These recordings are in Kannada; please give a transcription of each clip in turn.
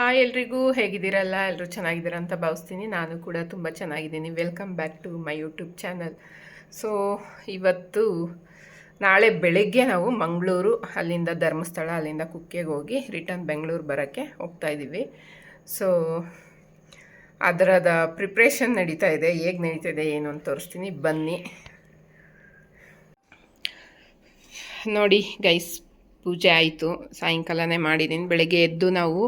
ಹಾಯ್ ಎಲ್ರಿಗೂ, ಹೇಗಿದ್ದೀರಲ್ಲ? ಎಲ್ಲರೂ ಚೆನ್ನಾಗಿದ್ದೀರಾ ಅಂತ ಭಾವಿಸ್ತೀನಿ. ನಾನು ಕೂಡ ತುಂಬ ಚೆನ್ನಾಗಿದ್ದೀನಿ. Welcome back to my YouTube channel so ಇವತ್ತು ನಾಳೆ ಬೆಳಗ್ಗೆ ನಾವು ಮಂಗಳೂರು, ಅಲ್ಲಿಂದ ಧರ್ಮಸ್ಥಳ, ಅಲ್ಲಿಂದ ಕುಕ್ಕೆಗೆ ಹೋಗಿ ರಿಟರ್ನ್ ಬೆಂಗಳೂರು ಬರೋಕ್ಕೆ ಹೋಗ್ತಾ ಇದ್ದೀವಿ. ಸೊ ಅದರದ ಪ್ರಿಪ್ರೇಷನ್ ನಡೀತಾ ಇದೆ. ಹೇಗೆ ನಡೀತಾ ಇದೆ, ಏನು ಅಂತ ತೋರಿಸ್ತೀನಿ. ಬನ್ನಿ. ನೋಡಿ ಗೈಸ್ ಪೂಜೆ ಆಯಿತು. ಸಾಯಂಕಾಲನೇ ಮಾಡಿದ್ದೀನಿ ಬೆಳಗ್ಗೆ ಎದ್ದು ನಾವು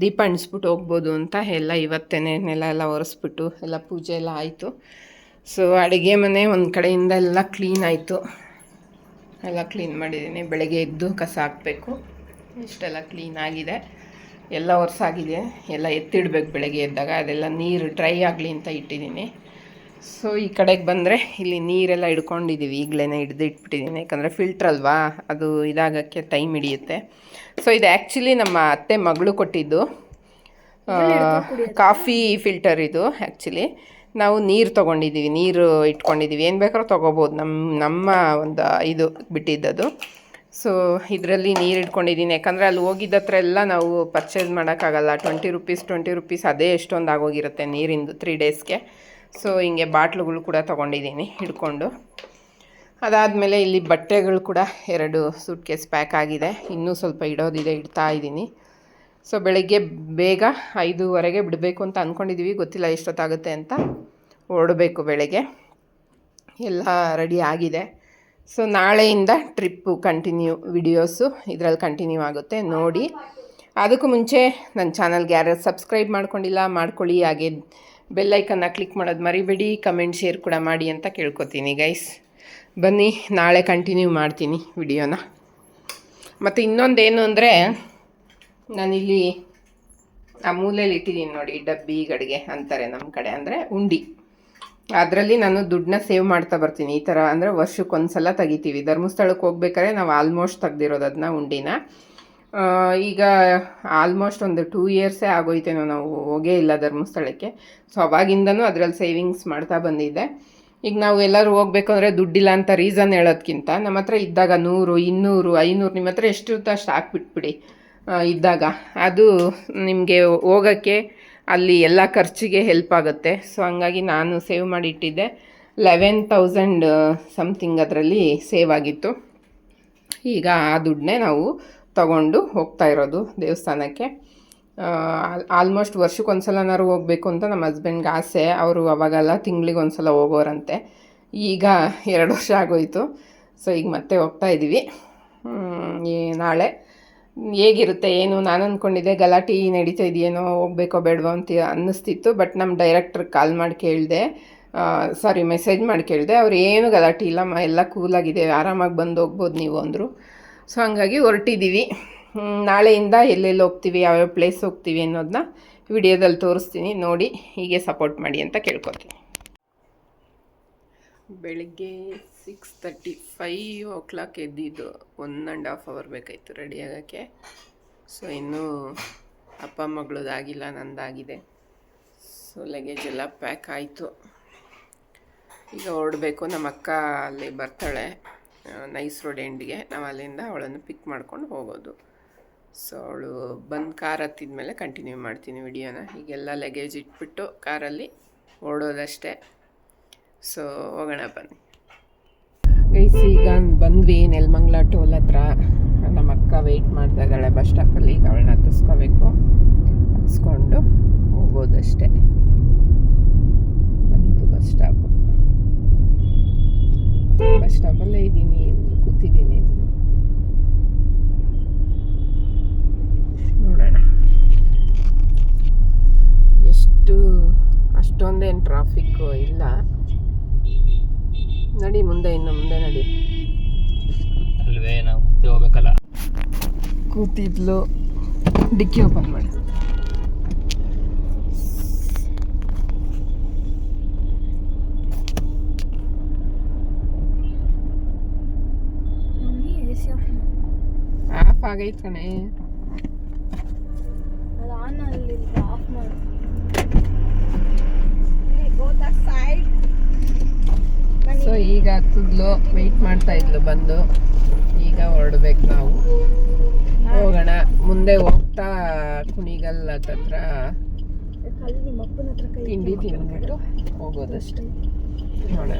ದೀಪ ಅಣಿಸ್ಬಿಟ್ಟು ಹೋಗ್ಬೋದು ಅಂತ ಎಲ್ಲ ಇವತ್ತೇನೆ ನೆಲ ಎಲ್ಲ ಒರೆಸ್ಬಿಟ್ಟು ಎಲ್ಲ ಪೂಜೆ ಎಲ್ಲ ಆಯಿತು. ಸೊ ಅಡುಗೆ ಮನೆ ಒಂದು ಕಡೆಯಿಂದ ಎಲ್ಲ ಕ್ಲೀನ್ ಆಯಿತು. ಎಲ್ಲ ಕ್ಲೀನ್ ಮಾಡಿದ್ದೀನಿ. ಬೆಳಗ್ಗೆ ಎದ್ದು ಕಸ ಹಾಕಬೇಕು. ಇಷ್ಟೆಲ್ಲ ಕ್ಲೀನ್ ಆಗಿದೆ. ಎಲ್ಲ ಒರೆಸಾಗಿದೆ. ಎಲ್ಲ ಎತ್ತಿಡ್ಬೇಕು ಬೆಳಗ್ಗೆ ಎದ್ದಾಗ. ಅದೆಲ್ಲ ನೀರು ಡ್ರೈ ಆಗಲಿ ಅಂತ ಇಟ್ಟಿದ್ದೀನಿ. ಸೊ ಈ ಕಡೆಗೆ ಬಂದರೆ ಇಲ್ಲಿ ನೀರೆಲ್ಲ ಹಿಡ್ಕೊಂಡಿದ್ದೀವಿ ಈಗಲೇ ಹಿಡ್ದು ಇಟ್ಬಿಟ್ಟಿದ್ದೀನಿ ಯಾಕಂದರೆ ಫಿಲ್ಟ್ರ್ ಅಲ್ವಾ? ಅದು ಇದಾಗೋಕ್ಕೆ ಟೈಮ್ ಹಿಡಿಯುತ್ತೆ. ಸೊ ಇದು ಆ್ಯಕ್ಚುಲಿ ನಮ್ಮ ಅತ್ತೆ ಮಗಳು ಕೊಟ್ಟಿದ್ದು. ಕಾಫಿ ಫಿಲ್ಟರ್ ಇದು ಆ್ಯಕ್ಚುಲಿ ನಾವು ನೀರು ತೊಗೊಂಡಿದ್ದೀವಿ ನೀರು ಇಟ್ಕೊಂಡಿದ್ದೀವಿ ಏನು ಬೇಕಾದ್ರೂ ತೊಗೋಬೋದು. ನಮ್ಮ ನಮ್ಮ ಒಂದು ಇದು ಬಿಟ್ಟಿದ್ದದು. ಸೊ ಇದರಲ್ಲಿ ನೀರು ಇಟ್ಕೊಂಡಿದ್ದೀನಿ ಯಾಕಂದರೆ ಅಲ್ಲಿ ಹೋಗಿದ್ದ ಹತ್ರ ಎಲ್ಲ ನಾವು ಪರ್ಚೇಸ್ ಮಾಡೋಕ್ಕಾಗಲ್ಲ. ಟ್ವೆಂಟಿ ರುಪೀಸ್ ಟ್ವೆಂಟಿ ರುಪೀಸ್ ಅದೇ ಎಷ್ಟೊಂದು ಆಗೋಗಿರುತ್ತೆ ನೀರಿಂದು ತ್ರೀ ಡೇಸ್ಗೆ ಸೊ ಹಿಂಗೆ ಬಾಟ್ಲುಗಳು ಕೂಡ ತೊಗೊಂಡಿದ್ದೀನಿ ಹಿಡ್ಕೊಂಡು. ಅದಾದಮೇಲೆ ಇಲ್ಲಿ ಬಟ್ಟೆಗಳು ಕೂಡ ಎರಡು ಸೂಟ್ ಕೇಸ್ ಪ್ಯಾಕ್ ಆಗಿದೆ. ಇನ್ನೂ ಸ್ವಲ್ಪ ಇಡೋದಿದೆ, ಇಡ್ತಾ ಇದ್ದೀನಿ. ಸೊ ಬೆಳಗ್ಗೆ ಬೇಗ ಐದೂವರೆಗೆ ಬಿಡಬೇಕು ಅಂತ ಅಂದ್ಕೊಂಡಿದ್ದೀವಿ ಗೊತ್ತಿಲ್ಲ ಎಷ್ಟೊತ್ತಾಗುತ್ತೆ ಅಂತ. ಹೊರಡಬೇಕು ಬೆಳಗ್ಗೆ. ಎಲ್ಲ ರೆಡಿ ಆಗಿದೆ. ಸೊ ನಾಳೆಯಿಂದ ಟ್ರಿಪ್ಪು ಕಂಟಿನ್ಯೂ ವಿಡಿಯೋಸು ಇದರಲ್ಲಿ ಕಂಟಿನ್ಯೂ ಆಗುತ್ತೆ. ನೋಡಿ. ಅದಕ್ಕೂ ಮುಂಚೆ ನನ್ನ ಚಾನಲ್ಗೆ ಯಾರು ಸಬ್ಸ್ಕ್ರೈಬ್ ಮಾಡ್ಕೊಂಡಿಲ್ಲ, ಮಾಡ್ಕೊಳ್ಳಿ. ಹಾಗೆ ಬೆಲ್ಲೈಕನ್ನ ಕ್ಲಿಕ್ ಮಾಡೋದು ಮರಿಬೇಡಿ ಕಮೆಂಟ್ ಶೇರ್ ಕೂಡ ಮಾಡಿ ಅಂತ ಕೇಳ್ಕೊತೀನಿ ಗೈಸ್ ಬನ್ನಿ, ನಾಳೆ ಕಂಟಿನ್ಯೂ ಮಾಡ್ತೀನಿ ವಿಡಿಯೋನ. ಮತ್ತು ಇನ್ನೊಂದೇನು ಅಂದರೆ, ನಾನಿಲ್ಲಿ ಆ ಮೂಲೆಯಲ್ಲಿ ಇಟ್ಟಿದ್ದೀನಿ ನೋಡಿ, ಡಬ್ಬಿ, ಗಡಿಗೆ ಅಂತಾರೆ ನಮ್ಮ ಕಡೆ. ಅಂದರೆ ಉಂಡಿ. ಅದರಲ್ಲಿ ನಾನು ದುಡ್ಡನ್ನ ಸೇವ್ ಮಾಡ್ತಾ ಬರ್ತೀನಿ. ಈ ಥರ ಅಂದರೆ ವರ್ಷಕ್ಕೊಂದ್ಸಲ ತೆಗಿತೀವಿ. ಧರ್ಮಸ್ಥಳಕ್ಕೆ ಹೋಗ್ಬೇಕಾದ್ರೆ ನಾವು ಆಲ್ಮೋಸ್ಟ್ ತೆಗ್ದಿರೋದು ಅದನ್ನ ಉಂಡಿನ. ಈಗ ಆಲ್ಮೋಸ್ಟ್ ಒಂದು ಟೂ ಇಯರ್ಸೇ ಆಗೋಯ್ತೇನೋ ನಾವು ಹೋಗೇ ಇಲ್ಲ ಧರ್ಮಸ್ಥಳಕ್ಕೆ. ಸೊ ಅವಾಗಿಂದನೂ ಅದರಲ್ಲಿ ಸೇವಿಂಗ್ಸ್ ಮಾಡ್ತಾ ಬಂದಿದ್ದೆ. ಈಗ ನಾವು ಎಲ್ಲರೂ ಹೋಗ್ಬೇಕು ಅಂದರೆ ದುಡ್ಡಿಲ್ಲ ಅಂತ ರೀಸನ್ ಹೇಳೋದ್ಕಿಂತ ನಮ್ಮ ಹತ್ರ ಇದ್ದಾಗ ನೂರು, ಇನ್ನೂರು, ಐನೂರು ನಿಮ್ಮ ಹತ್ರ ಎಷ್ಟು ಅಷ್ಟು ಹಾಕ್ಬಿಟ್ಬಿಡಿ. ಇದ್ದಾಗ. ಅದು ನಿಮಗೆ ಹೋಗೋಕ್ಕೆ ಅಲ್ಲಿ ಎಲ್ಲ ಖರ್ಚಿಗೆ ಹೆಲ್ಪ್ ಆಗುತ್ತೆ. ಸೊ ಹಂಗಾಗಿ ನಾನು ಸೇವ್ ಮಾಡಿ ಇಟ್ಟಿದ್ದೆ ಲೆವೆನ್ ತೌಸಂಡ್ ಸಮಥಿಂಗ್ ಅದರಲ್ಲಿ ಸೇವ್ ಆಗಿತ್ತು. ಈಗ ಆ ದುಡ್ಡನ್ನೇ ನಾವು ತಗೊಂಡು ಹೋಗ್ತಾ ಇರೋದು ದೇವಸ್ಥಾನಕ್ಕೆ. ಆಲ್ಮೋಸ್ಟ್ ವರ್ಷಕ್ಕೊಂದ್ಸಲನಾರು ಹೋಗಬೇಕು ಅಂತ ನಮ್ಮ ಹಸ್ಬೆಂಡ್ಗೆ ಆಸೆ. ಅವರು ಅವಾಗೆಲ್ಲ ತಿಂಗ್ಳಿಗೆ ಒಂದ್ಸಲ ಹೋಗೋರಂತೆ. ಈಗ ಎರಡು ವರ್ಷ ಆಗೋಯ್ತು. ಸೊ, ಈಗ ಮತ್ತೆ ಹೋಗ್ತಾ ಇದ್ದೀವಿ ನಾಳೆ ಹೇಗಿರುತ್ತೆ, ಏನು? ನಾನು ಅಂದ್ಕೊಂಡಿದ್ದೆ ಗಲಾಟೆ ನಡೀತಾ ಇದೆಯೇನೋ, ಹೋಗ್ಬೇಕೋ ಬೇಡವೋ ಅಂತ ಅನ್ನಿಸ್ತಿತ್ತು. ಬಟ್ ನಮ್ಮ ಡೈರೆಕ್ಟ್ರಿಗೆ ಕಾಲ್ ಮಾಡಿ ಕೇಳಿದೆ ಸಾರಿ ಮೆಸೇಜ್ ಮಾಡಿ ಕೇಳಿದೆ, ಅವ್ರು ಏನು ಗಲಾಟೆ ಇಲ್ಲ ಎಲ್ಲ ಕೂಲಾಗಿದೆ, ಆರಾಮಾಗಿ ಬಂದು ಹೋಗ್ಬೋದು ನೀವು ಅಂದರು. ಸೊ ಹಂಗಾಗಿ ಹೊರಟಿದ್ದೀವಿ ನಾಳೆಯಿಂದ ಎಲ್ಲೆಲ್ಲಿ ಹೋಗ್ತೀವಿ, ಯಾವ್ಯಾವ ಪ್ಲೇಸ್ ಹೋಗ್ತೀವಿ ಅನ್ನೋದನ್ನ ವಿಡಿಯೋದಲ್ಲಿ ತೋರಿಸ್ತೀನಿ. ನೋಡಿ, ಹೀಗೆ ಸಪೋರ್ಟ್ ಮಾಡಿ ಅಂತ ಕೇಳ್ಕೊತೀನಿ. ಬೆಳಿಗ್ಗೆ six thirty five o'clock ಎದ್ದಿದ್ದು ಒನ್ ಆ್ಯಂಡ್ ಹಾಫ್ ಅವರ್ ಬೇಕಾಯಿತು ರೆಡಿ ಆಗೋಕ್ಕೆ. ಸೊ ಇನ್ನೂ ಅಪ್ಪ ಮಗಳದಾಗಿಲ್ಲ ನಂದಾಗಿದೆ. ಸೊ ಲಗೇಜ್ ಎಲ್ಲ ಪ್ಯಾಕ್ ಆಯಿತು. ಈಗ ಹೊರಡಬೇಕು. ನಮ್ಮ ಅಕ್ಕ ಅಲ್ಲಿ ಬರ್ತಾಳೆ. ನೈಸ್ ರೋಡ್ ಎಂಡಿಗೆ ನಾವು ಅಲ್ಲಿಂದ ಅವಳನ್ನು ಪಿಕ್ ಮಾಡ್ಕೊಂಡು ಹೋಗೋದು. ಸೊ ಅವಳು ಬಂದು ಕಾರ್ ಹತ್ತಿದ ಮೇಲೆ ಕಂಟಿನ್ಯೂ ಮಾಡ್ತೀನಿ ವಿಡಿಯೋನ. ಹೀಗೆಲ್ಲ ಲಗೇಜ್ ಇಟ್ಬಿಟ್ಟು ಕಾರಲ್ಲಿ ಓಡೋದಷ್ಟೇ. ಸೊ ಹೋಗೋಣ ಬನ್ನಿ. ಗೈಸ್ ಈಗ ಬಂದ್ವಿ ನೆಲಮಂಗ್ಲ ಟೋಲ್ ಹತ್ರ. ನಮ್ಮ ಅಕ್ಕ ವೆಯ್ಟ್ ಮಾಡ್ತಾ ಇದ್ದಾಳೆ ಬಸ್ ಸ್ಟಾಪಲ್ಲಿ ಈಗ ಅವಳನ್ನ ಹತ್ತಿಸ್ಕೋಬೇಕು. ಹತ್ತಿಸ್ಕೊಂಡು ಹೋಗೋದಷ್ಟೇ. ಬಂತು ಬಸ್ ಸ್ಟಾಪು ಬಸ್ ಸ್ಟಾಪಲ್ಲೇ ಇದ್ದೀನಿ ಕೂತಿದ್ದೀನಿ. ನೋಡೋಣ. ಎಷ್ಟು ಅಷ್ಟೊಂದೇನು ಟ್ರಾಫಿಕ್ಕು ಇಲ್ಲ. ನಡಿ ಮುಂದೆ ಇನ್ನು ಮುಂದೆ ನಡಿ. ಅಲ್ವೇ ನಾವು ಹೋಗ್ಬೇಕಲ್ಲ. ಕೂತಿದ್ಲು. ಡಿಕ್ಕಿ ಓಪನ್ ಮಾಡಿ. ಆಗೈತೆ ಕಣೆ ಸೊ ಈಗ ಹತ್ತಿದ್ಲು ವೆಯ್ಟ್ ಮಾಡ್ತಾ ಇದ್ಲು ಬಂದು. ಈಗ ಹೊರಡ್ಬೇಕು ನಾವು. ಹೋಗೋಣ. ಮುಂದೆ ಹೋಗ್ತಾ ಕುಣಿಗಲ್ ಹತ್ರ. ತಿಂಡಿ ತಿಂದ್ಬಿಟ್ಟು ಹೋಗೋದಷ್ಟೇ. ನೋಡೋಣ.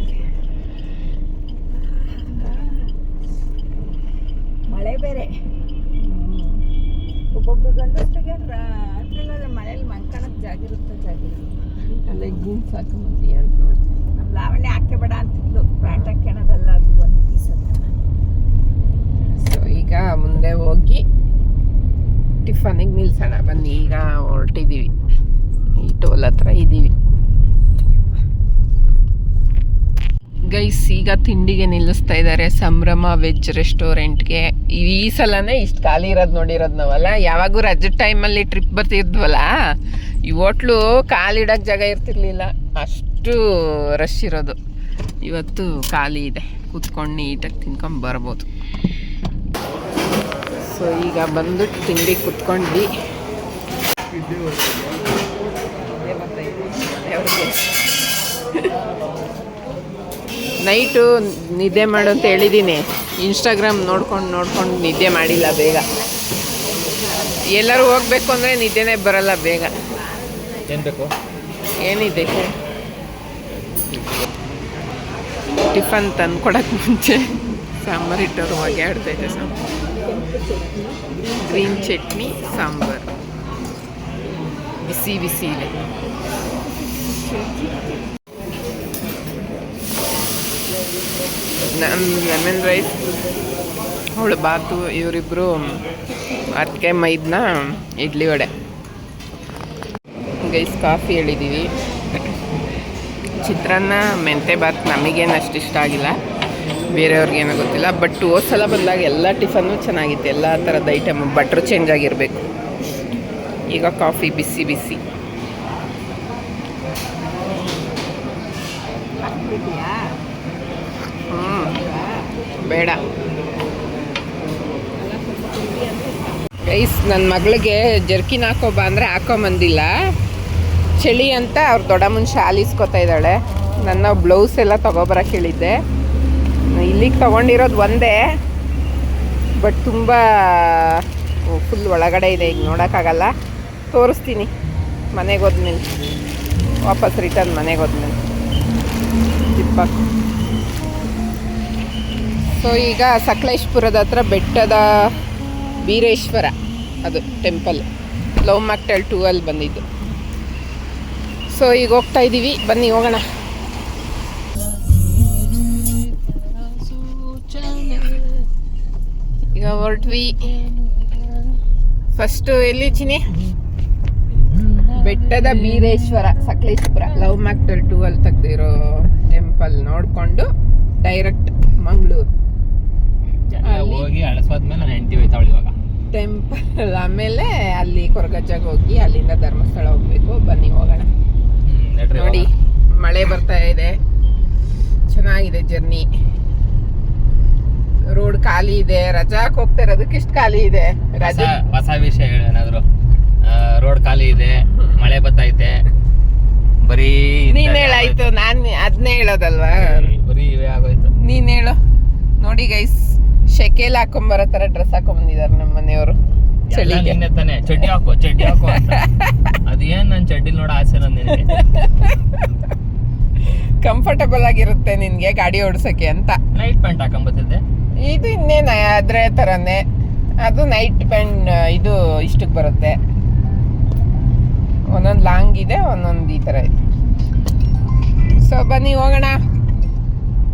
ಮಳೆ ಬೇರೆ. ಒಬ್ಬೊಬ್ಬ ಗಂಡಸರಿಗೆ ರಾತ್ರಿ ಮನೇಲಿ ಮನ್ಕಣಕ್ ಜಾಗ ಇರುತ್ತೆ ಜಾಗ ಇರುತ್ತೆ ಅಲ್ಲೇ ಜೀನ್ಸ್ ಹಾಕೊಂಬಂತೀಯ ಅಂತ ನೋಡ್ತೀನಿ ನಮ್ಮ ಲಾವಣ್ಯ ಹಾಕೆ ಬೇಡ ಅಂತಿದ್ಲು. ಪ್ಯಾಂಟ್ ಹಾಕ್ಯಣದಲ್ಲ ಅದು ಒಂದು ಪೀಸ್ ಅಂತ ಸೊ ಈಗ ಮುಂದೆ ಹೋಗಿ ಟಿಫನಿಗೆ ನಿಲ್ಸೋಣ. ಬನ್ನಿ ಈಗ ಹೊರಟಿದ್ದೀವಿ ಈ ಟೋಲ್ ಹತ್ರ ಇದ್ದೀವಿ ಗೈಸ್ ಈಗ ತಿಂಡಿಗೆ ನಿಲ್ಲಿಸ್ತಾ ಇದ್ದಾರೆ ಸಂಭ್ರಮ ವೆಜ್ ರೆಸ್ಟೋರೆಂಟ್ಗೆ. ಈ ಸಲನೇ ಇಷ್ಟು ಖಾಲಿ ಇರೋದು ನೋಡಿರೋದು ನಾವಲ್ಲ. ಯಾವಾಗೂ ರಜದ ಟೈಮಲ್ಲಿ ಟ್ರಿಪ್ ಬರ್ತಿದ್ವಲ್ಲ, ಈ ಹೋಟ್ಲು ಕಾಲಿಡೋಕೆ ಜಾಗ ಇರ್ತಿರ್ಲಿಲ್ಲ. ಅಷ್ಟು ರಶ್ ಇರೋದು. ಇವತ್ತು ಖಾಲಿ ಇದೆ. ಕೂತ್ಕೊಂಡು ನೀಟಾಗಿ ತಿನ್ಕೊಂಡು ಬರ್ಬೋದು. ಸೊ ಈಗ ಬಂದು ತಿಂಡಿ ಕುತ್ಕೊಂಡ್ವಿ. ನೈಟು ನಿದ್ದೆ ಮಾಡು ಅಂತ ಹೇಳಿದ್ದೀನಿ. ಇನ್ಸ್ಟಾಗ್ರಾಮ್ ನೋಡ್ಕೊಂಡು ನೋಡ್ಕೊಂಡು ನಿದ್ದೆ ಮಾಡಿಲ್ಲ ಬೇಗ. ಎಲ್ಲರೂ ಹೋಗ್ಬೇಕು ಅಂದರೆ ನಿದ್ದೆನೇ ಬರಲ್ಲ ಬೇಗ. ಏನು ಬೇಕು? ಏನಿದೆ ಟಿಫನ್ ತಂದು ಕೊಡಕ್ಕೆ ಮುಂಚೆ ಸಾಂಬಾರು ಇಟ್ಟವ್ರು ಹೊಗೆ ಆಡ್ತೈತೆ ಸಾಂಬಾರು ಗ್ರೀನ್ ಚಟ್ನಿ ಸಾಂಬಾರು. ಬಿಸಿ ಬಿಸಿ ಇದೆ. ನಾನು ಲೆಮನ್ ರೈಸ್ ಅವಳು ಬಾತು ಇವರಿಬ್ಬರು ಅದಕ್ಕೆ ಮೈದನ, ಇಡ್ಲಿ ವಡೆ. ಗೈಸ್, ಕಾಫಿ ಹೇಳಿದ್ದೀವಿ ಚಿತ್ರಾನ್ನ, ಮೆಂತೆ ಬಾತ್ ನಮಗೇನು ಅಷ್ಟು ಇಷ್ಟ ಆಗಿಲ್ಲ. ಬೇರೆಯವ್ರಿಗೇನೋ ಗೊತ್ತಿಲ್ಲ. ಬಟ್ ಹೋದ ಸಲ ಬಂದಾಗ ಎಲ್ಲ ಟಿಫನ್ನು ಚೆನ್ನಾಗಿತ್ತು. ಎಲ್ಲ ಥರದ ಐಟಮ್ ಬಟ್ರ್ ಚೇಂಜ್ ಆಗಿರಬೇಕು. ಈಗ ಕಾಫಿ ಬಿಸಿ ಬಿಸಿ. ಬೇಡ. ಗೈಸ್ ನನ್ನ ಮಗಳಿಗೆ ಜರ್ಕಿನ್ ಹಾಕೋಬ ಅಂದರೆ ಹಾಕೊಂಬಂದಿಲ್ಲ. ಚಳಿ ಅಂತ ಅವ್ರ ದೊಡ್ಡ ಮುಂಚೆ ಇಸ್ಕೊತಾ ಇದ್ದಾಳೆ. ನನ್ನ ಬ್ಲೌಸ್ ಎಲ್ಲ ತೊಗೊಬರಕ್ಕೆ ಹೇಳಿದ್ದೆ. ಇಲ್ಲಿಗೆ ತೊಗೊಂಡಿರೋದು ಒಂದೇ, ಬಟ್ ತುಂಬ ಫುಲ್ ಒಳಗಡೆ ಇದೆ, ಈಗ ನೋಡೋಕ್ಕಾಗಲ್ಲ. ತೋರಿಸ್ತೀನಿ, ಮನೆಗೆ ಹೋದ್ಮೇಲೆ. ವಾಪಸ್ ರಿಟರ್ನ್ ಮನೆಗೆ ಹೋದ್ಮೇಲೆ. ಜಿಪ್ಪಾಕು ಸೊ ಈಗ ಸಕಲೇಶ್ಪುರದ ಹತ್ರ ಬೆಟ್ಟದ ವೀರೇಶ್ವರ, ಅದು ಟೆಂಪಲ್ ಲವ್ ಮ್ಯಾಕ್ಟಲ್ ಟೂ ಅಲ್ಲಿ ಬಂದಿದ್ದು. ಸೊ ಈಗ ಹೋಗ್ತಾ ಇದ್ದೀವಿ ಬನ್ನಿ, ಹೋಗೋಣ. ಈಗ ಹೊರಟ್ವಿ. ಫಸ್ಟು ಎಲ್ಲಿ ಚಿನಿ ಬೆಟ್ಟದ ಬೀರೇಶ್ವರ ಸಕಲೇಶ್ಪುರ. ಲವ್ ಮ್ಯಾಕ್ಟಲ್ ಟೂ ಅಲ್ಲಿ ತೆಗ್ದಿರೋ ಟೆಂಪಲ್ ನೋಡಿಕೊಂಡು ಡೈರೆಕ್ಟ್ ಮಂಗಳೂರು? ಹೋಗಿ ಅಳಸಾದ್ಮೇಲೆ ನಾನು ಹೆಂಡತಿ ಹೋಯ್ತಾವಳು ಇವಾಗ. ಟೆಂಪಲ್ ಆಮೇಲೆ ಅಲ್ಲಿ ಕೊರಗಜ್ಜಗೆ ಹೋಗಿ ಅಲ್ಲಿಂದ ಧರ್ಮಸ್ಥಳ ಹೋಗ್ಬೇಕು. ಬನ್ನಿ ಹೋಗೋಣ. ನೋಡಿ ಮಳೆ ಬರ್ತಾ ಇದೆ. ಚೆನ್ನಾಗಿದೆ ಜರ್ನಿ. ರೋಡ್ ಖಾಲಿ ಇದೆ. ರಜಾಕ್ ಹೋಗ್ತಾ ಇರೋದಕ್ಕೆ ಇಷ್ಟು ಖಾಲಿ ಇದೆ. ಹೊಸ ರಜೆ ಹೊಸ ವಿಷಯ ಏನಾದ್ರು. ರೋಡ್ ಖಾಲಿ ಇದೆ ಮಳೆ ಬತ್ತೈತೆ. ಬರೀ ನೀನ್ ಹೇಳಾಯ್ತು. ನಾನ್ ಅದ್ನೇ ಹೇಳೋದಲ್ವಾ. ಬರೀ ಇವೇ ಆಗೋಯ್ತು. ನೀನ್ ಹೇಳು. ನೋಡಿ ಗೈಸ್ ಶೆಕೆಲ್ ಹಾಕೊಂಬರೋ ತರ ಡ್ರೆಸ್ ಹಾಕೊಂಬಂದಿದ್ದಾರೆ ನಮ್ಮ ಮನೆಯವರು. ಎಲ್ಲ ಚಳಿಗೆ. ನಿನ್ನೆ ತಾನೆ. ಚಡ್ಡಿ ಹಾಕೋ ಚಡ್ಡಿ ಹಾಕೋ ಅಂತ. ಅದೇನ್ ನನ್ ಚಡ್ಡಿ ನೋಡ ಆಸೆ ನನ್ ನಿನಗೆ? ಕಂಫರ್ಟಬಲ್ ಆಗಿರುತ್ತೆ ನಿನ್ಗೆ ಗಾಡಿ ಓಡಿಸಕ್ಕೆ ಅಂತ. ನೈಟ್ ಪ್ಯಾಂಟ್ ಹಾಕೊಂಬತ್ತಿದ್ದೆ ಇದು ಇನ್ನೇನ ಅದ್ರ ತರನೇ. ಅದು ನೈಟ್ ಪ್ಯಾಂಟ್ ಇದು ಇಷ್ಟಕ್ಕೆ ಬರುತ್ತೆ. ಒಂದೊಂದು ಲಾಂಗ್ ಇದೆ ಒಂದೊಂದು ಈ ಥರ ಇದೆ. ಸೊ ಬನ್ನಿ ಹೋಗೋಣ.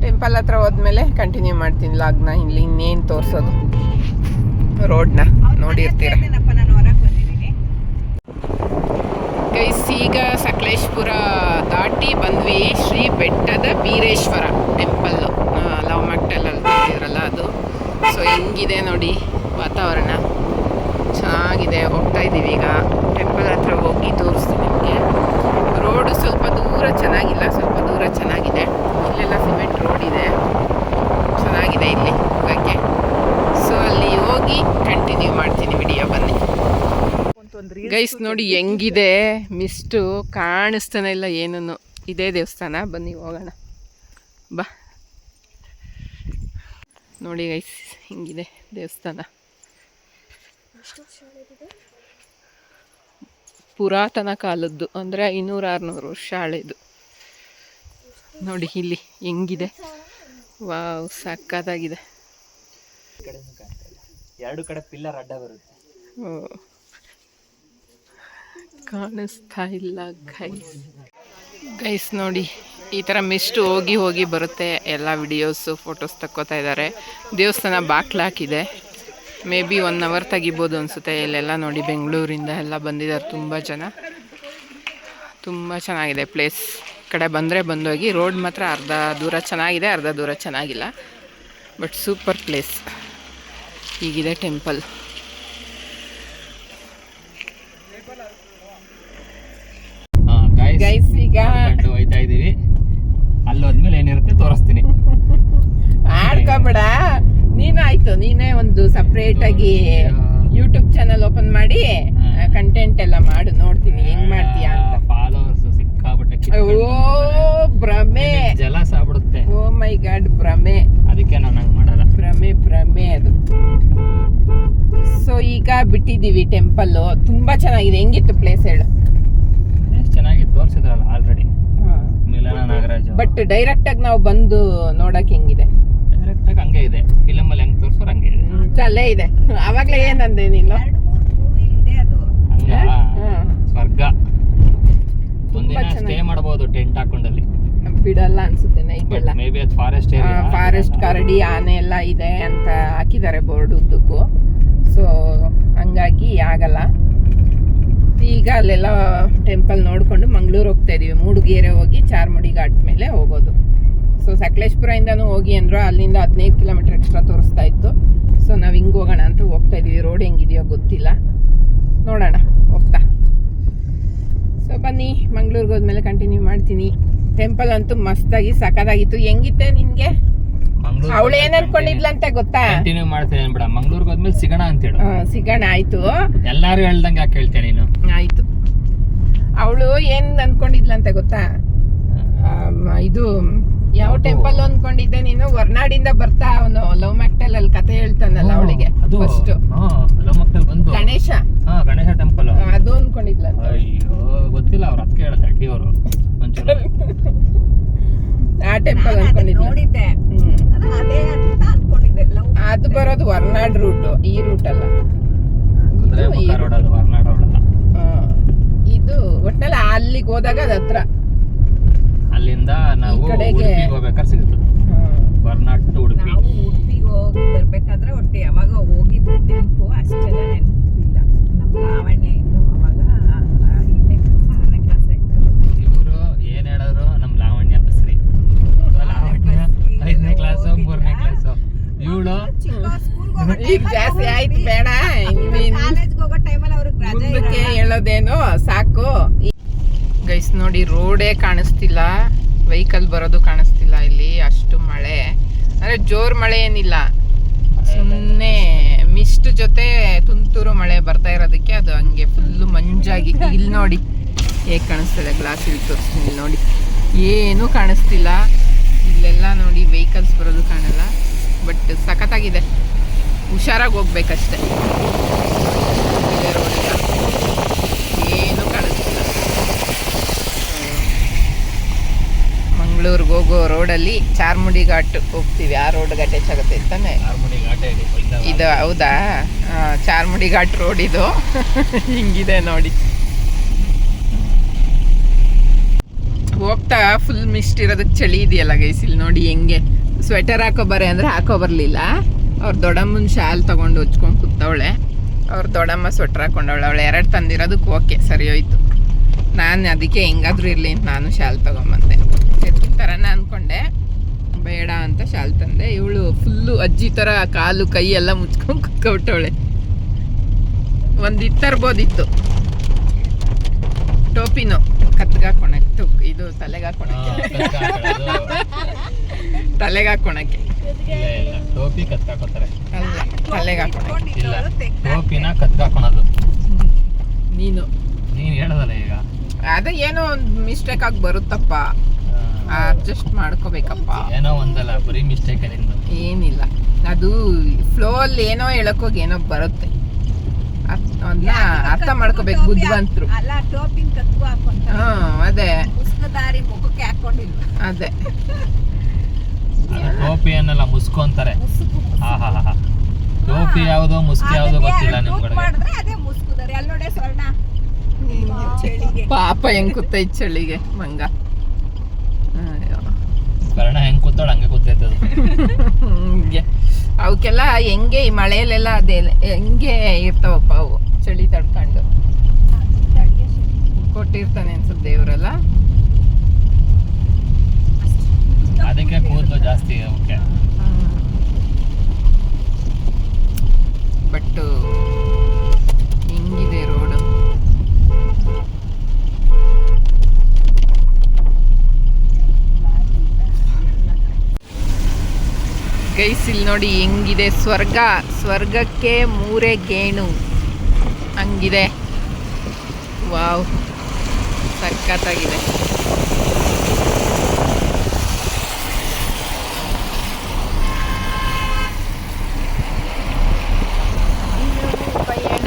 ಟೆಂಪಲ್ ಹತ್ರ ಹೋದ್ಮೇಲೆ ಕಂಟಿನ್ಯೂ ಮಾಡ್ತೀನಿ ಲಾಗ್ನ ಇಲ್ಲಿ ಇನ್ನೇನು ತೋರಿಸೋದು? ರೋಡ್ನ ನೋಡಿರ್ತೀರ. ಗೈಸ್ ಈಗ ಸಕಲೇಶ್ಪುರ ದಾಟಿ ಬಂದ್ವಿ ಶ್ರೀ ಬೆಟ್ಟದ ಬೀರೇಶ್ವರ ಟೆಂಪಲ್ಲು ಲವ್ ಮಕ್ಟಲಲ್ಲಿ ಬರ್ತಿದ್ರಲ್ಲ ಅದು. ಸೊ ಹೆಂಗಿದೆ ನೋಡಿ ವಾತಾವರಣ. ಚೆನ್ನಾಗಿದೆ. ಹೋಗ್ತಾ ಇದ್ದೀವಿ ಈಗ. ಟೆಂಪಲ್ ಹತ್ರ ಹೋಗಿ ತೋರಿಸ್ತೀನಿ ನಿಮಗೆ. ರೋಡು ಸ್ವಲ್ಪ ದೂರ ಚೆನ್ನಾಗಿಲ್ಲ. ಸ್ವಲ್ಪ ದೂರ ಚೆನ್ನಾಗಿದೆ. ಇಲ್ಲೆಲ್ಲ ಸಿಮೆಂಟ್ ರೋಡ್ ಇದೆ. ಚೆನ್ನಾಗಿದೆ ಇಲ್ಲಿ ಹೋಗೋಕ್ಕೆ. ಸೊ ಅಲ್ಲಿ ಹೋಗಿ ಕಂಟಿನ್ಯೂ ಮಾಡ್ತೀನಿ ವಿಡಿಯೋ ಬನ್ನಿ. ಗೈಸ್ ನೋಡಿ ಹೆಂಗಿದೆ. ಮಿಸ್ಟು ಕಾಣಿಸ್ತಾನೆ ಇಲ್ಲ ಏನೂ ಇದೇ ದೇವಸ್ಥಾನ. ಬನ್ನಿ, ಹೋಗೋಣ. ಬಾ. ನೋಡಿ ಗೈಸ್ ಹಿಂಗಿದೆ ದೇವಸ್ಥಾನ. ಪುರಾತನ ಕಾಲದ್ದು. ಅಂದರೆ ಇನ್ನೂರ ಆರುನೂರು ವರ್ಷ ಹಳೆದು. ನೋಡಿ ಇಲ್ಲಿ ಹೆಂಗಿದೆ. ವಾವ್ ಸಕ್ಕತ್ತಾಗಿದೆ. ಎರಡು ಕಡೆ ಪಿಲ್ಲರ್ ಅಡ್ಡ ಬರುತ್ತೆ. ಓ. ಕಾಣಿಸ್ತಾ ಇಲ್ಲ ಗೈಸ್ ಗೈಸ್ ನೋಡಿ ಈ ಥರ ಮಿಸ್ಟ್ ಹೋಗಿ ಹೋಗಿ ಬರುತ್ತೆ. ಎಲ್ಲ ವಿಡಿಯೋಸು ಫೋಟೋಸ್ ತಕ್ಕೋತಾ ಇದ್ದಾರೆ. ದೇವಸ್ಥಾನ ಬಾಕ್ಲಾಕಿದೆ ಮೇ ಬಿ ಒನ್ ಅವರ್ ತೆಗಿಬೋದು ಅನಿಸುತ್ತೆ. ಇಲ್ಲೆಲ್ಲ ನೋಡಿ ಬೆಂಗಳೂರಿಂದ ಎಲ್ಲ ಬಂದಿದ್ದಾರೆ. ತುಂಬ ಜನ. ತುಂಬ ಚೆನ್ನಾಗಿದೆ ಪ್ಲೇಸ್ ಕಡೆ ಬಂದರೆ ಬಂದೋಗಿ ರೋಡ್ ಮಾತ್ರ ಅರ್ಧ ದೂರ ಚೆನ್ನಾಗಿದೆ ಅರ್ಧ ದೂರ ಚೆನ್ನಾಗಿಲ್ಲ. ಬಟ್ ಸೂಪರ್ ಪ್ಲೇಸ್ ಈಗಿದೆ ಟೆಂಪಲ್ ಈಗ ಹೋಯ್ತಾ ಇದೀವಿ ಅಲ್ಲಿ ಹೋದ್ಮೇಲೆ ಏನಿರುತ್ತೆ ತೋರಿಸ್ತೀನಿ. ಆಡ್ಕೋಬೇಡ. ನೀನಾಯ್ತು ನೀನೇ ಒಂದು ಸಪ್ರೇಟ್ ಆಗಿ ಯೂಟ್ಯೂಬ್ ಚಾನಲ್ ಓಪನ್ ಮಾಡಿ ಕಂಟೆಂಟ್ ಎಲ್ಲ ಮಾಡು ನೋಡ್ತೀನಿ ಹೆಂಗ್ ಮಾಡ್ತೀಯಾ ಅಂತ ಫಾಲೋವರ್ಸ್ ಸಿಕ್ಕಾಬಿಟ್ಟೆ ಕಿತ್ಕೊಂಡು ಓ ಭ್ರಮೆ ನಿನಗ್ ಜಲಸ್ ಆಗ್ಬಿಡುತ್ತೆ ಓ ಮೈ ಗಾಡ್ ಭ್ರಮೆ. ಅದಕ್ಕೆ ನಾನು ಹಂಗೆ ಮಾಡಲ್ಲ. ಭ್ರಮೆ ಭ್ರಮೆ ಅದು. ಸೊ ಈಗ ಬಿಟ್ಟಿದ್ದೀವಿ ಟೆಂಪಲ್ ತುಂಬಾ ಚೆನ್ನಾಗಿದೆ. ಹೆಂಗಿತ್ತು ಪ್ಲೇಸ್ ಹೇಳು? ಚೆನ್ನಾಗಿತ್ತು ಚೆನ್ನಾಗಿ ತೋರಿಸಿದ್ರಲ್ಲ ಆಲ್ರೆಡಿ ಮಿಲನ ನಾಗರಾಜ್ ಬಟ್ ಡೈರೆಕ್ಟ್ ಆಗಿ ನಾವು ಬಂದು ನೋಡಕ್ ಹೆಂಗಿದೆ? ಡೈರೆಕ್ಟ್ ಆಗಿ ಹಂಗೆ ಇದೆ. ಫಿಲಮ್ ಅಲ್ಲಿ ಹೆಂಗ್ ತೋರ್ಸೋರ್ ಹಂಗೆ ಇದೆ. ಅಲ್ಲೇ ಇದೆ. ಅವಾಗಲೇ ಏನಂದೆ ನೀನು? ಎರಡು ಮೂರು ಮೂವಿ ಇದೆ ಅದು. ಹ್ಮ್. ಸ್ವರ್ಗ. ಒಂದಿನ ಸ್ಟೇ ಚೆನ್ನಾಗಿ- ಮಾಡಬಹುದು ಟೆಂಟ್ ಹಾಕೊಂಡಲ್ಲಿ. ಬಿಡಲ್ಲ ಅನ್ಸುತ್ತೆ ನೈಟ್ ಎಲ್ಲ. ಫಾರೆಸ್ಟ್ ಫಾರೆಸ್ಟ್ ಕರಡಿ ಆನೆ ಎಲ್ಲ ಇದೆ ಅಂತ ಹಾಕಿದ್ದಾರೆ ಬೋರ್ಡ್ ಉದ್ದಕ್ಕೂ. ಸೊ ಹಂಗಾಗಿ ಆಗಲ್ಲ. ಈಗ ಅಲ್ಲೆಲ್ಲ ಟೆಂಪಲ್ ನೋಡಿಕೊಂಡು ಮಂಗಳೂರು ಹೋಗ್ತಾ ಇದೀವಿ. ಮೂಡುಗೇರೆ ಹೋಗಿ ಚಾರ್ಮುಡಿ ಘಾಟ್ ಮೇಲೆ ಹೋಗೋದು. ಸೊ ಸಕಲೇಶ್ಪುರದಿಂದನೂ ಹೋಗಿ ಅಂದ್ರು ಅಲ್ಲಿಂದ ಹದಿನೈದು ಕಿಲೋಮೀಟರ್ ಎಕ್ಸ್ಟ್ರಾ ತೋರಿಸ್ತಾ ಇತ್ತು. ಸೊ ನಾವು ಹಿಂಗೆ ಹೋಗೋಣ ಅಂತ ಹೋಗ್ತಾ ಇದೀವಿ. ರೋಡ್ ಹೆಂಗಿದೆಯೋ ಗೊತ್ತಿಲ್ಲ. ನೋಡೋಣ ಹೋಗ್ತಾ. ಸೊ ಬನ್ನಿ ಮಂಗ್ಳೂರಿಗೆ ಹೋದ್ಮೇಲೆ ಕಂಟಿನ್ಯೂ ಮಾಡ್ತೀನಿ. ಟೆಂಪಲ್ ಅಂತೂ ಮಸ್ತಾಗಿ ಸಖತ್ತಾಗಿತ್ತು. ಹೆಂಗಿತ್ತೆ ನಿನ್ಗೆ? ಅವಳು ಏನ್ ಅನ್ಕೊಂಡಿದ್ಲಂತೆ ಗೊತ್ತಾ? ಕಂಟಿನ್ಯೂ ಮಾಡ್ತೇನೆ ಬಿಡ. ಮಂಗ್ಳೂರ್ಗೆ ಹೋದ್ಮೇಲೆ ಸಿಗೋಣ ಅಂತ ಹೇಳು. ಸಿಗೋಣ ಆಯ್ತು. ಎಲ್ಲಾರು ಹೇಳ್ದಂಗೆ ಯಾಕೆ ಹೇಳ್ತೇನೆ ನೀನು? ಆಯ್ತು. ಅವಳು ಏನ್ ಅನ್ಕೊಂಡಿದ್ಲಂತೆ ಗೊತ್ತಾ? ಇದು ಯಾವ? ಟೆಂಪಲ್ ಅನ್ಕೊಂಡಿದ್ದೆ ನೀನು? ಹೊರ್ನಾಡಿಂದ ಬರ್ತಾ ಅವನು. ಲವ್ ಮ್ಯಾಕ್ಟಲ್ ಅಲ್ಲಿ ಕತೆ ಹೇಳ್ತಾನಲ್ಲ ಅವಳಿಗೆ ಅದು. ಲವ್ ಲೋಮಕ್ಟಲ್ ಬಂದು. ಗಣೇಶ? ಗಣೇಶ ಟೆಂಪಲ್ ಅದು ಅನ್ಕೊಂಡಿದ್ಲ ಅಯ್ಯೋ ಗೊತ್ತಿಲ್ಲ ಅವ್ರ ಅದಕ್ಕೆ ಹೇಳ್ತಾರೆ ಅಡ್ಡಿ ಅವರು ಒಂಚೂರು. ಆ ಟೆಂಪಲ್ ಅದು ಅದೇ ಅಂತ ಅನ್ಕೊಂಡಿದ್ದೆ. ಅದು ಬರೋದು ಹೊರ್ನಾಡ್ ರೂಟ್ ಈ ರೂಟ್ ಅಲ್ಲ. ಇದು ಒಟ್ನಲ್ಲಿ ಅಲ್ಲಿಗೆ ಹೋದಾಗ ಅದ ಹತ್ರ. ಅಲ್ಲಿಂದ ನಾವು ಕಡೆಗೆ- ಹೋಗ್ಬೇಕಾದ್ರೆ ಸಿಗುತ್ತೆ ಹೊರನಾಡ್ ಟು ಉಡುಪಿ ನಾವು ಉಡುಪಿಗೆ ಹೋಗಿ ಬರ್ಬೇಕಾದ್ರೆ ಒಟ್ಟು ಯಾವಾಗ ಹೋಗಿದ್ದು ನೆನಪು ಅಷ್ಟೆಲ್ಲ ನೆನಪಿಲ್ಲ ನಮ್ಮ ಲಾವಣ್ಯ ಇನ್ನು ಅವಾಗ ಐದನೇ ಕ್ಲಾಸ್ ಆರನೇ ಕ್ಲಾಸ್ ಇವರು ಏನ್ ಹೇಳಿದ್ರು ನಮ್ ಲಾವಣ್ಯ ಬಸ್ರಿ ಲಾವಣ್ಯ ಐದನೇ ಕ್ಲಾಸ್ ಮೂರನೇ ಕ್ಲಾಸ್ ಇವಳು ಈಗ ಜಾಸ್ತಿ ಆಯ್ತು ಬೇಡ ಇನ್ನೇನ್ ಕಾಲೇಜ್ಗೆ ಹೋಗೋ ಟೈಮಲ್ಲಿ ಅವ್ರಿಗೆ ರಜೆ ಮುಂದಕ್ಕೆ ಇರಲ್ಲ. ಹೇಳೋದೇನು ಸಾಕು ಗೈಸ್ ನೋಡಿ ರೋಡೇ ಕಾಣಿಸ್ತಿಲ್ಲ. ವೆಹಿಕಲ್ ಬರೋದು ಕಾಣಿಸ್ತಿಲ್ಲ ಇಲ್ಲಿ. ಅಷ್ಟು ಮಳೆ. ಅಂದ್ರೆ ಜೋರು ಮಳೆ ಏನಿಲ್ಲ. ಸುಮ್ಮನೆ ಮಿಸ್ಟ್ ಜೊತೆ ತುಂತುರು ಮಳೆ ಬರ್ತಾ ಇರೋದಕ್ಕೆ ಅದು ಹಂಗೆ ಫುಲ್ಲು ಮಂಜಾಗಿ. ಇಲ್ಲಿ ನೋಡಿ. ಹೇಗೆ ಕಾಣಿಸ್ತಿದೆ ಗ್ಲಾಸ್ ಇಲ್ಲಿ ತೋರಿಸ್ತೀನಿ. ಇಲ್ಲಿ ನೋಡಿ. ಏನೂ ಕಾಣಿಸ್ತಿಲ್ಲ. ಇಲ್ಲೆಲ್ಲ ನೋಡಿ ವೆಹಿಕಲ್ಸ್ ಬರೋದು ಕಾಣಲ್ಲ. ಬಟ್ ಸಖತ್ತಾಗಿದೆ. ಹುಷಾರಾಗಿ ಹೋಗ್ಬೇಕಷ್ಟೆ ಇದೇ ರೋಡಿಗೆ ಏನೂ ಕಾಣಿಸ್ತಿಲ್ಲ ಮಂಗಳೂರಿಗೆ ಹೋಗೋ ರೋಡಲ್ಲಿ ಚಾರ್ಮುಡಿ ಘಾಟ್ ಹೋಗ್ತೀವಿ. ಆ ರೋಡ್ ಘಾಟ್ ಹೆಚ್ಚಾಗುತ್ತೆ ತಾನೆ ಇದೆ. ಹೌದಾ? ಚಾರ್ಮುಡಿ ಘಾಟ್ ರೋಡ್ ಇದು. ಹಿಂಗಿದೆ ನೋಡಿ. ಹೋಗ್ತಾ ಫುಲ್ ಮಿಸ್ಟ್ ಇರೋದಕ್ಕೆ ಚಳಿ ಇದೆಯಲ್ಲ ಗೈಸ್ ಇಲ್ಲಿ ನೋಡಿ ಹೆಂಗೆ. ಸ್ವೆಟರ್ ಹಾಕೋ ಬರೆ ಅಂದ್ರೆ ಹಾಕೋ ಬರಲಿಲ್ಲ. ಅವ್ರ ದೊಡ್ಡಮ್ಮನ ಶಾಲ್ ತಗೊಂಡು ಹೊಚ್ಕೊಂಡು ಕೂತವಳೆ. ಅವ್ರ ದೊಡ್ಡಮ್ಮ ಸ್ವೆಟರ್ ಹಾಕೊಂಡವಳೆ. ಅವಳು ಎರಡು ತಂದಿರೋದಕ್ಕೆ ಓಕೆ ಸರಿ ಹೋಯ್ತು. ನಾನು ಅದಕ್ಕೆ ಹೆಂಗಾದ್ರೂ ಇರಲಿ ಅಂತ ನಾನು ಶಾಲ್ ತಗೊಂಬಂದೆ. ಎತ್ತಿನ ಅನ್ಕೊಂಡೆ. ಅಂದ್ಕೊಂಡೆ ಬೇಡ ಅಂತ ಶಾಲ್ ತಂದೆ. ಇವಳು ಫುಲ್ಲು ಅಜ್ಜಿ ಥರ ಕಾಲು ಕೈ ಎಲ್ಲ ಮುಚ್ಕೊಂಡು ಕುತ್ಕೊಬಿಟ್ಟವಳೆ. ಒಂದು ಇತ್ತರ್ಬೋದಿತ್ತು ಟೋಪಿನು. ಕತ್ಗಾಕೊಣಕ್ಕೆ ಹಾಕೊಳಕ್ಕೆ ತು- ಇದು ತಲೆಗೆ ಹಾಕೊಳಕ್ಕೆ ತಲೆಗೆ ಟೋಪಿ ಕತ್ಕಾಕೋತಾರೆ ಟೋಪಿನ ಕತ್ಕಾಕೊಳೋದು ನೀನು. ನೀನ್ ಹೇಳೋದಲ್ಲ ಈಗ. ಅದೇ ಏನೋ ಒಂದು ಮಿಸ್ಟೇಕ್ ಆಗಿ ಬರುತ್ತಪ್ಪ. ಅಡ್ಜಸ್ಟ್ ಮಾಡ್ಕೋಬೇಕಪ್ಪ. ಏನೋ ಒಂದಲ್ಲ ಬರೀ ಮಿಸ್ಟೇಕ್ ಏನಿಲ್ಲ. ಅದು ಫ್ಲೋ ಅಲ್ಲಿ ಏನೋ ಹೇಳಕ್ಕೋಗಿ ಏನೋ ಬರುತ್ತೆ. ಅದನ್ನ ಅರ್ಥ ಮಾಡ್ಕೋಬೇಕು ಬುದ್ಧಿವಂತರು. ಅಲ್ಲ ಟೋಪಿನ ಕತ್ಕು ಹಾಕೊಂತ. ಹಾ ಅದೇ. ದಾರಿ ಮುಖಕ್ಕೆ ಹಾಕೊಂಡಿಲ್ಲ. ಅದೇ. ಅದು ಟೋಪಿ ಅನ್ನಲ್ಲ ಮುಸ್ಕು ಅಂತಾರೆ. ಟೋಪಿ ಯಾವುದೋ ಮುಸ್ಕು ಯಾವುದೋ ಗೊತ್ತಿಲ್ಲ ಪಾಪ ಹೆಂಗ್ ಕೂತೈತ್ ಚಳಿಗೆ ಮಂಗ. ಕರ್ಣ ಹೆಂಗ್ ಕೂತಾಳ ಹಂಗೆ ಅದು ಹಿಂಗೆ. ಅವಕ್ಕೆಲ್ಲ ಹೆಂಗೆ ಈ ಮಳೆಯಲ್ಲೆಲ್ಲ ಅದೇ ಹೆಂಗೆ ಇರ್ತಾವಪ್ಪ ಅವು? ಚಳಿ ತಡ್ಕೊಂಡು. ಕೊಟ್ಟಿರ್ತಾನೆ ಅನ್ಸುತ್ತೆ ದೇವರೆಲ್ಲ. ಅದಕ್ಕೆ ಕೂದಲು ಜಾಸ್ತಿ ಅವಕ್ಕೆ. ಬಟ್ ಹಿಂಗಿದೆ ರೋಡ್ ಗೈಸ್ ಇಲ್ಲಿ ನೋಡಿ ಹೆಂಗಿದೆ. ಸ್ವರ್ಗ ಸ್ವರ್ಗಕ್ಕೆ ಮೂರೇ ಗೇಣು. ಹಂಗಿದೆ. ವಾವ್. ಸಖತ್ತಾಗಿದೆ ಪಯಣ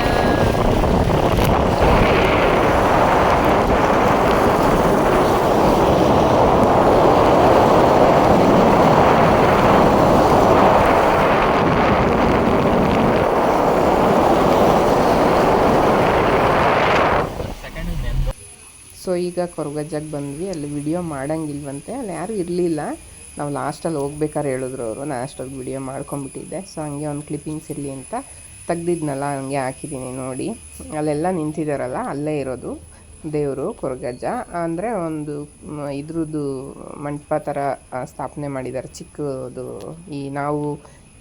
ಸೊ ಈಗ ಕೊರಗಜ್ಜಾಗೆ ಬಂದ್ವಿ. ಅಲ್ಲಿ ವಿಡಿಯೋ ಮಾಡೋಂಗಿಲ್ವಂತೆ. ಅಲ್ಲಿ ಯಾರೂ ಇರಲಿಲ್ಲ. ನಾವು ಲಾಸ್ಟಲ್ಲಿ ಹೋಗ್ಬೇಕಾದ್ರೆ ಹೇಳಿದ್ರು ಅವರು. ನಾನು ಅಷ್ಟೊಂದು ವಿಡಿಯೋ ಮಾಡ್ಕೊಂಬಿಟ್ಟಿದ್ದೆ ಸೊ ಹಂಗೆ ಒಂದು ಕ್ಲಿಪ್ಪಿಂಗ್ಸ್ ಇರಲಿ ಅಂತ ತೆಗ್ದಿದ್ನಲ್ಲ, ಹಂಗೆ ಹಾಕಿದ್ದೀನಿ ನೋಡಿ. ಅಲ್ಲೆಲ್ಲ ನಿಂತಿದ್ದಾರಲ್ಲ ಅಲ್ಲೇ ಇರೋದು ದೇವರು, ಕೊರಗಜ್ಜ. ಅಂದರೆ ಒಂದು ಇದ್ರದ್ದು ಮಂಟಪ ಥರ ಸ್ಥಾಪನೆ ಮಾಡಿದ್ದಾರೆ ಚಿಕ್ಕದು, ಈ ನಾವು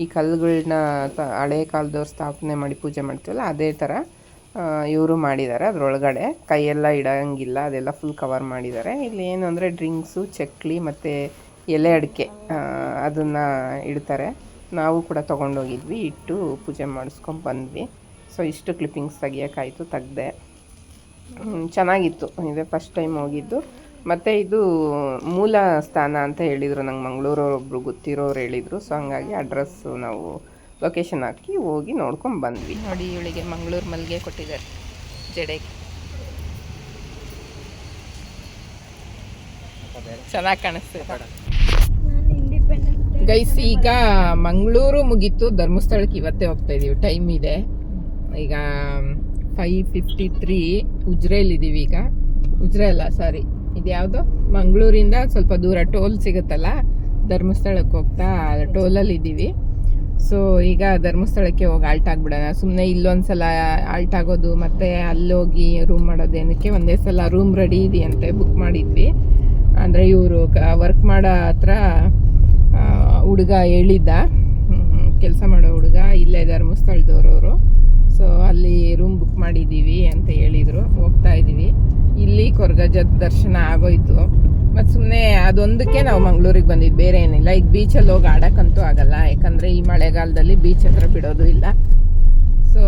ಈ ಕಲ್ಲುಗಳನ್ನ ತ, ಹಳೆ ಕಾಲದವ್ರು ಸ್ಥಾಪನೆ ಮಾಡಿ ಪೂಜೆ ಮಾಡ್ತೀವಲ್ಲ, ಅದೇ ಥರ ಇವರು ಮಾಡಿದ್ದಾರೆ ಅದರೊಳಗಡೆ. ಕೈಯೆಲ್ಲ ಇಡಂಗಿಲ್ಲ, ಅದೆಲ್ಲ ಫುಲ್ ಕವರ್ ಮಾಡಿದ್ದಾರೆ. ಇಲ್ಲಿ ಏನು ಅಂದರೆ ಡ್ರಿಂಕ್ಸು ಚಕ್ಲಿ ಮತ್ತು ಎಲೆ ಅಡಿಕೆ ಅದನ್ನು ಇಡ್ತಾರೆ. ನಾವು ಕೂಡ ತೊಗೊಂಡೋಗಿದ್ವಿ, ಇಟ್ಟು ಪೂಜೆ ಮಾಡಿಸ್ಕೊಂಡು ಬಂದ್ವಿ. ಸೊ ಇಷ್ಟು ಕ್ಲಿಪ್ಪಿಂಗ್ಸ್ ತೆಗಿಯೋಕ್ಕಾಯಿತು, ತೆಗ್ದೆ. ಚೆನ್ನಾಗಿತ್ತು. ಇದೇ ಫಸ್ಟ್ ಟೈಮ್ ಹೋಗಿದ್ದು. ಮತ್ತು ಇದು ಮೂಲ ಸ್ಥಾನ ಅಂತ ಹೇಳಿದರು ನಂಗೆ ಮಂಗಳೂರವ್ರು ಒಬ್ರು ಗೊತ್ತಿರೋರು ಹೇಳಿದರು. ಸೊ ಹಂಗಾಗಿ ಅಡ್ರೆಸ್ಸು ನಾವು ಲೊಕೇಶನ್ ಹಾಕಿ ಹೋಗಿ ನೋಡ್ಕೊಂಡು ಬಂದ್ವಿ. ನೋಡಿ ಇವಳಿಗೆ ಮಂಗಳೂರು ಮಲ್ಲಿಗೆ ಕೊಟ್ಟಿದ್ದಾರೆ ಜಡೆಗೆ. ಚೆನ್ನಾಗಿ ಕಾಣಿಸ್ತದೆ. ಗೈಸ್ ಈಗ ಮಂಗಳೂರು ಮುಗೀತು ಧರ್ಮಸ್ಥಳಕ್ಕೆ ಇವತ್ತೇ ಹೋಗ್ತಾ ಇದೀವಿ. ಟೈಮ್ ಇದೆ. ಈಗ ಫೈವ್ ಫಿಫ್ಟಿ ತ್ರೀ ಉಜ್ರೆಯಲ್ಲಿದ್ದೀವಿ ಈಗ. ಉಜ್ರೆ ಅಲ್ಲ ಸಾರಿ ಇದು ಯಾವುದು ಮಂಗಳೂರಿಂದ ಸ್ವಲ್ಪ ದೂರ ಟೋಲ್ ಸಿಗುತ್ತಲ್ಲ ಧರ್ಮಸ್ಥಳಕ್ಕೆ ಹೋಗ್ತಾ ಟೋಲಲ್ಲಿ ಇದ್ದೀವಿ ಸೊ ಈಗ ಧರ್ಮಸ್ಥಳಕ್ಕೆ ಹೋಗಿ ಆಲ್ಟ್ ಆಗ್ಬಿಡೋಣ. ಸುಮ್ಮನೆ ಇಲ್ಲೊಂದ್ಸಲ ಆಲ್ಟ್ ಆಗೋದು, ಮತ್ತೆ ಅಲ್ಲೋಗಿ ರೂಮ್ ಮಾಡೋದೇನಕ್ಕೆ ಒಂದೇ ಸಲ ರೂಮ್ ರೆಡಿ ಇದೆಯಂತೆ ಬುಕ್ ಮಾಡಿದ್ವಿ. ಅಂದರೆ ಇವರು ವರ್ಕ್ ಮಾಡೋ ಹತ್ರ ಹುಡುಗ ಹೇಳಿದ್ದ. ಕೆಲಸ ಮಾಡೋ ಹುಡುಗ ಇಲ್ಲೇ ಧರ್ಮಸ್ಥಳದವ್ರವರು. ಸೊ ಅಲ್ಲಿ ರೂಮ್ ಬುಕ್ ಮಾಡಿದ್ದೀವಿ ಅಂತ ಹೇಳಿದರು. ಹೋಗ್ತಾ ಇದ್ದೀವಿ ಇಲ್ಲಿ ಕೊರ್ಗಜದ ದರ್ಶನ ಆಗೋಯ್ತು. ಮತ್ತು ಸುಮ್ಮನೆ ಅದೊಂದಕ್ಕೆ ನಾವು ಮಂಗಳೂರಿಗೆ ಬಂದಿದ್ದು ಬೇರೆ ಏನಿಲ್ಲ. ಈಗ ಬೀಚಲ್ಲಿ ಹೋಗಿ ಆಡೋಕ್ಕಂತೂ ಆಗಲ್ಲ. ಯಾಕಂದರೆ ಈ ಮಳೆಗಾಲದಲ್ಲಿ ಬೀಚ್ ಹತ್ರ ಬಿಡೋದು ಇಲ್ಲ. ಸೊ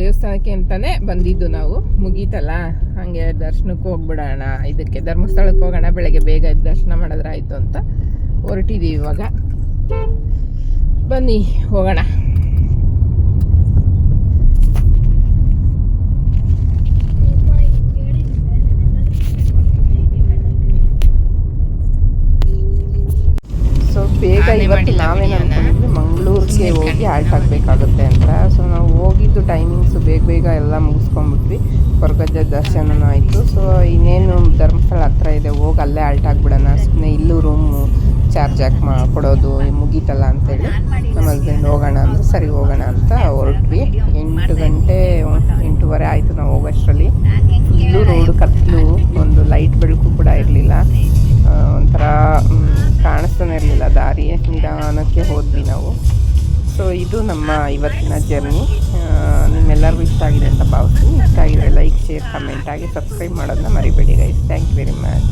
ದೇವಸ್ಥಾನಕ್ಕೆ ಅಂತಲೇ ಬಂದಿದ್ದು ನಾವು. ಮುಗೀತಲ್ಲ? ಹಾಗೆ ದರ್ಶನಕ್ಕೆ ಹೋಗ್ಬಿಡೋಣ. ಇದಕ್ಕೆ ಧರ್ಮಸ್ಥಳಕ್ಕೆ ಹೋಗೋಣ. ಬೆಳಗ್ಗೆ ಬೇಗ ದರ್ಶನ ಮಾಡಿದ್ರೆ ಆಯಿತು ಅಂತ ಹೊರಟಿದ್ದೀವಿ ಇವಾಗ. ಬನ್ನಿ, ಹೋಗೋಣ ಸೊ ಬೇಗ ಇವತ್ತು ನಾವೇನು ಮಂಗಳೂರಿಗೆ ಹೋಗಿ ಆಲ್ಟ್ ಆಗಬೇಕಾಗುತ್ತೆ ಅಂತ. ಸೊ ನಾವು ಹೋಗಿದ್ದು ಟೈಮಿಂಗ್ಸು ಬೇಗ ಬೇಗ ಎಲ್ಲ ಮುಗಿಸ್ಕೊಂಡ್ಬಿಟ್ವಿ. ಕೊರಗಜ್ಜ ದರ್ಶನನೂ ಆಯಿತು. ಸೊ ಇನ್ನೇನು ಧರ್ಮಸ್ಥಳ ಹತ್ರ ಇದೆ ಹೋಗಿ ಅಲ್ಲೇ ಆಲ್ಟ್ ಆಗಿಬಿಡೋಣ ಸುಮ್ಮನೆ ಇಲ್ಲೂ ರೂಮು ಚಾರ್ಜ್ ಹಾಕಿ ಕೊಡೋದು ಮುಗೀತಲ್ಲ ಅಂತೇಳಿ. ನಮ್ಮ ಹಸ್ಬೆಂಡ್ ಹೋಗೋಣ ಅಂದ್ರೆ ಸರಿ ಹೋಗೋಣ ಅಂತ ಹೊರಟ್ವಿ. ಎಂಟು ಗಂಟೆ ಎಂಟೂವರೆ ಆಯಿತು ನಾವು ಹೋಗೋಷ್ಟರಲ್ಲಿ. ಇಲ್ಲೂ ರೋಡ್ ಕತ್ತಲು ಒಂದು ಲೈಟ್ ಬೆಳಕು ಕೂಡ ಇರಲಿಲ್ಲ. ಒಂಥರ ಕಾಣಿಸ್ತಾನೆ ಇರಲಿಲ್ಲ ದಾರಿ ನಿಧಾನಕ್ಕೆ ಹೋದ್ವಿ ನಾವು. ಸೊ ಇದು ನಮ್ಮ ಇವತ್ತಿನ ಜರ್ನಿ ನಿಮ್ಮೆಲ್ಲರಿಗೂ ಇಷ್ಟ ಆಗಿದೆ ಅಂತ ಭಾವಿಸ್ತೀನಿ. ಇಷ್ಟ ಆಗಿದ್ರೆ ಲೈಕ್ ಶೇರ್ ಕಮೆಂಟ್ ಆಗಿ ಸಬ್ಸ್ಕ್ರೈಬ್ ಮಾಡೋದನ್ನ ಮರಿಬೇಡಿ guys thank you very much